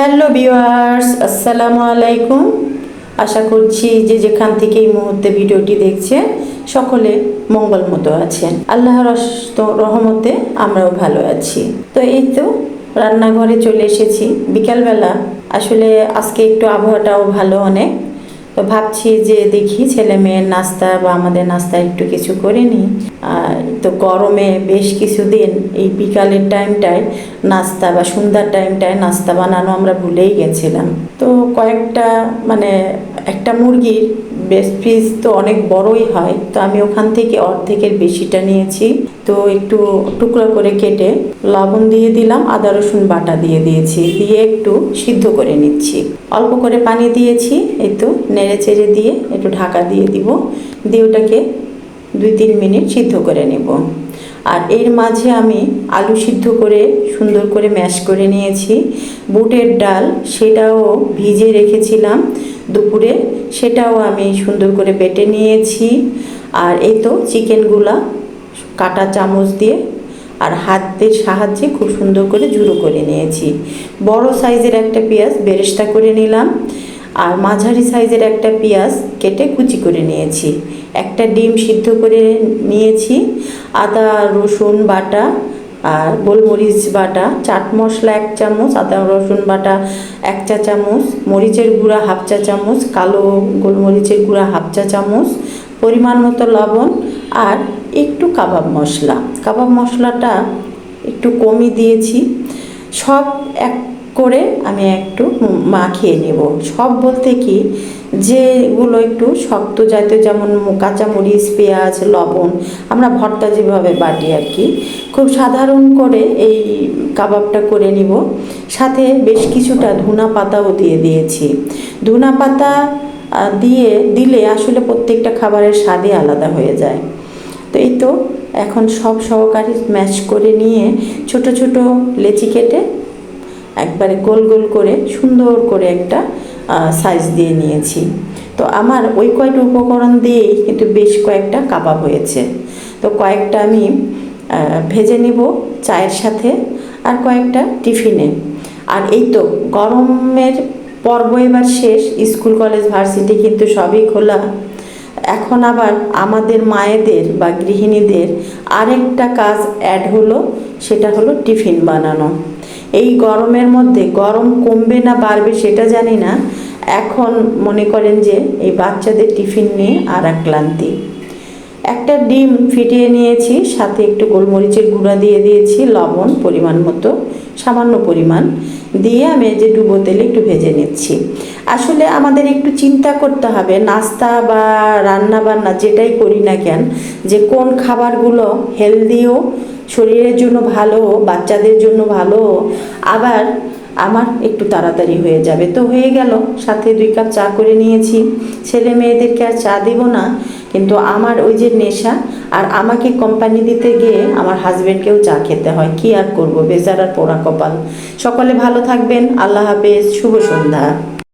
Hello viewers আসসালামু আলাইকুম আশা করছি যে যেখান থেকে এই মুহূর্তে ভিডিওটি দেখছে, সকলে মঙ্গল মতো আছেন। আল্লাহর রহমতে আমরাও ভালো আছি। তো এই তো রান্নাঘরে চলে এসেছি। বিকালবেলা, আসলে আজকে একটু আবহাওয়াটাও ভালো অনেক। তো ভাবছি যে দেখি ছেলে মেয়ের নাস্তা বা আমাদের নাস্তা একটু কিছু করে নিই। তো গরমে বেশ কিছুদিন এই বিকালের টাইমটায় নাস্তা বা সন্ধ্যার টাইমটায় নাস্তা বানানো আমরা ভুলেই গেছিলাম। তো কয়েকটা মানে একটা মুরগির বেস্ট পিস তো অনেক বড়ই হয়। তো আমি ওখান থেকে অর্ধেকের বেশিটা নিয়েছি। তো একটু টুকরো করে কেটে লবণ দিয়ে দিলাম, আদা, রসুন বাটা দিয়ে দিয়েছি, দিয়ে একটু সিদ্ধ করে নিচ্ছি। অল্প করে পানি দিয়েছি, এই তো নেড়ে চেড়ে দিয়ে একটু ঢাকা দিয়ে দিব, দিয়ে ওটাকে দুই তিন মিনিট সিদ্ধ করে নেব। আর এর মাঝে আমি আলু সিদ্ধ করে সুন্দর করে ম্যাশ করে নিয়েছি। বুটের ডাল, সেটাও ভিজে রেখেছিলাম দুপুরে, সেটাও আমি সুন্দর করে বেটে নিয়েছি। আর এই তো চিকেনগুলা কাটা চামচ দিয়ে আর হাতের সাহায্যে খুব সুন্দর করে জুড়ো করে নিয়েছি। বড় সাইজের একটা পেঁয়াজ বেরেস্তা করে নিলাম আর মাঝারি সাইজের একটা পেঁয়াজ কেটে কুচি করে নিয়েছি। একটা ডিম সিদ্ধ করে নিয়েছি, আদা, রসুন বাটা আর গোলমরিচ বাটা, চাট মশলা এক চামচ, আদা, রসুন বাটা এক চা চামচ, মরিচের গুঁড়া হাফ চা চামচ, কালো গোলমরিচের গুঁড়া হাফ চা চামচ, পরিমাণ মতো লবণ আর একটু কাবাব মশলা। কাবাব মশলাটা একটু কমই দিয়েছি। সব এক করে আমি একটু মাখিয়ে নেব। সব বলতে কি, যেগুলো একটু শক্ত জাতীয় যেমন কাঁচামরিচ, পেঁয়াজ, লবণ, আমরা ভর্তা যেভাবে বাটি আর কি, খুব সাধারণ করে এই কাবাবটা করে নিব। সাথে বেশ কিছুটা ধুনা পাতাও দিয়ে দিয়েছি। ধুনা পাতা দিয়ে দিলে আসলে প্রত্যেকটা খাবারের স্বাদই আলাদা হয়ে যায়। তো এই তো, এখন সব সহকারী ম্যাশ করে নিয়ে ছোট ছোট লেচি কেটে একবারে গোল গোল করে সুন্দর করে একটা সাইজ দিয়ে নিয়েছি। তো আমার ওই কয়টা উপকরণ দিয়েই কিন্তু বেশ কয়েকটা কাবাব হয়েছে। তো কয়েকটা আমি ভেজে নিব চায়ের সাথে আর কয়েকটা টিফিনে। আর এই তো গরমের পর্ব এবার শেষ, স্কুল, কলেজ, ভার্সিটি কিন্তু সবই খোলা। এখন আবার আমাদের মায়েদের বা গৃহিণীদের আরেকটা কাজ অ্যাড হলো, সেটা হলো টিফিন বানানো। এই গরমের মধ্যে গরম কমবে না বাড়বে সেটা জানি না। এখন মনে করেন যে এই বাচ্চাদের টিফিন নিয়ে আর ক্লান্তি একটা ডিম ফিটিয়ে নিয়েছি, সাথে একটু গোলমরিচের গুঁড়া দিয়ে দিয়েছি, লবণ পরিমাণ মতো, সামান্য পরিমাণ। দিয়ে আমি যে ডুবো তেলে একটু ভেজে নিচ্ছি। আসলে আমাদের একটু চিন্তা করতে হবে, নাস্তা বা রান্না বান্না যেটাই করি না কেন, যে কোন খাবারগুলো হেলদিও, শরীরের জন্য ভালো, বাচ্চাদের জন্য ভালো, আবার আমার একটু তাড়াতাড়ি হয়ে যাবে। তো হয়ে গেল, সাথে দুই কাপ চা করে নিয়েছি। ছেলে মেয়েদেরকে আর চা দিব না। কিন্তু আমার ওই যে নেশা আর আমাকে কোম্পানি দিতে গিয়ে আমার হাজব্যান্ডকেও চা খেতে হয়। কি আর করব? বেচারার পোড়া কপাল। সকলে ভালো থাকবেন। আল্লাহ হাফেজ। শুভ সন্ধ্যা।